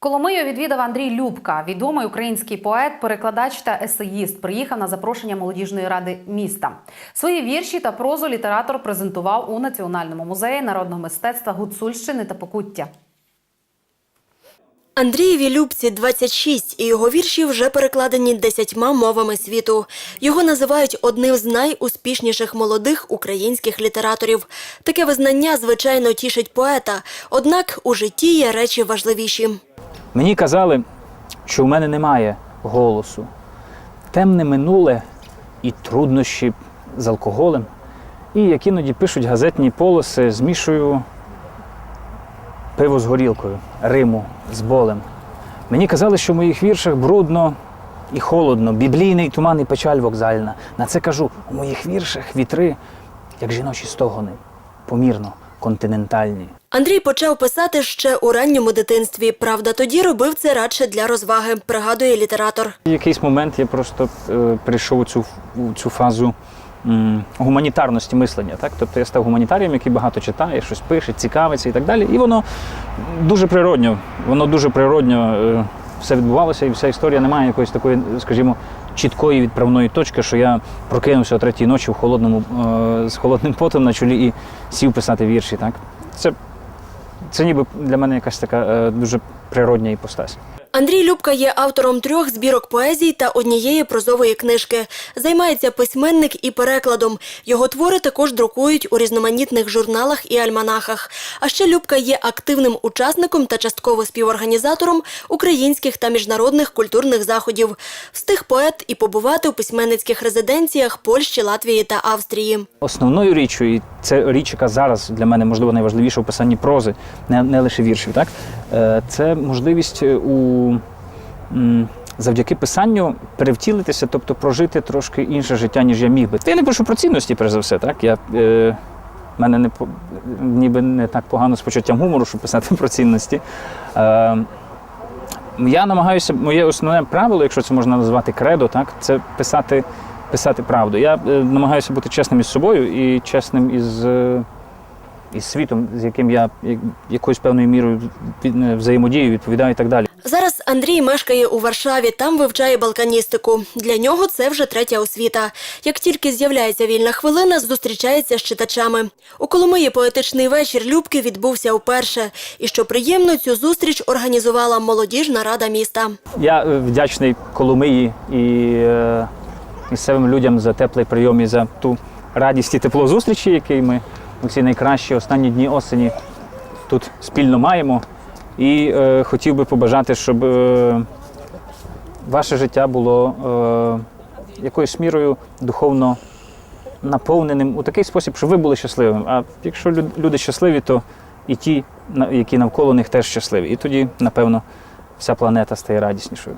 Коломию відвідав Андрій Любка, відомий український поет, перекладач та есеїст. Приїхав на запрошення молодіжної ради міста. Свої вірші та прозу літератор презентував у Національному музеї народного мистецтва Гуцульщини та Покуття. Андрієві Любці 26, і його вірші вже перекладені десятьма мовами світу. Його називають одним з найуспішніших молодих українських літераторів. Таке визнання, звичайно, тішить поета, однак у житті є речі важливіші. Мені казали, що в мене немає голосу. Темне минуле і труднощі з алкоголем. І як іноді пишуть газетні полоси, змішую пиво з горілкою, риму з болем. Мені казали, що в моїх віршах брудно і холодно, біблійний туман і печаль вокзальна. На це кажу, у моїх віршах вітри, як жіночі стогони, помірно, континентальні. Андрій почав писати ще у ранньому дитинстві. Правда, тоді робив це радше для розваги, пригадує літератор. В якийсь момент я просто е, прийшов у цю, у цю фазу м, гуманітарності мислення. Так? Тобто я став гуманітарієм, який багато читає, щось пише, цікавиться і так далі. І воно дуже природньо, воно дуже природньо е, все відбувалося, і вся історія не має якоїсь такої, скажімо, чіткої відправної точки, що я прокинувся о третій ночі в холодному, е, з холодним потом на чолі і сів писати вірші. Так? Це, це ніби для мене якась така е, дуже природня іпостась. Андрій Любка є автором трьох збірок поезій та однієї прозової книжки. Займається письменник і перекладом. Його твори також друкують у різноманітних журналах і альманахах. А ще Любка є активним учасником та частково співорганізатором українських та міжнародних культурних заходів. Встиг поет і побувати у письменницьких резиденціях Польщі, Латвії та Австрії. Основною річчю, і це річ, яка зараз для мене можливо найважливіша у писанні прози, не, не лише віршів, так? Е, це можливість у завдяки писанню перевтілитися, тобто прожити трошки інше життя, ніж я міг би. Я не пишу про цінності, перш за все, так? Я, е, мене не, ніби не так погано з почуттям гумору, щоб писати про цінності. Е, я намагаюся, моє основне правило, якщо це можна назвати кредо, так, це писати, писати правду. Я е, намагаюся бути чесним із собою і чесним із, е, із світом, з яким я якоюсь певною мірою е, взаємодію, відповідаю і так далі. Зараз Андрій мешкає у Варшаві, там вивчає балканістику. Для нього це вже третя освіта. Як тільки з'являється вільна хвилина, зустрічається з читачами. У Коломиї поетичний вечір Любки відбувся вперше. І що приємно, цю зустріч організувала молодіжна рада міста. Я е, вдячний Коломиї і е, місцевим людям за теплий прийом і за ту радість і тепло зустрічі, які ми ці найкращі останні дні осені тут спільно маємо. І е, хотів би побажати, щоб е, ваше життя було е, якоюсь мірою духовно наповненим у такий спосіб, щоб ви були щасливими. А якщо люди щасливі, то і ті, які навколо них теж щасливі. І тоді, напевно, вся планета стає радіснішою.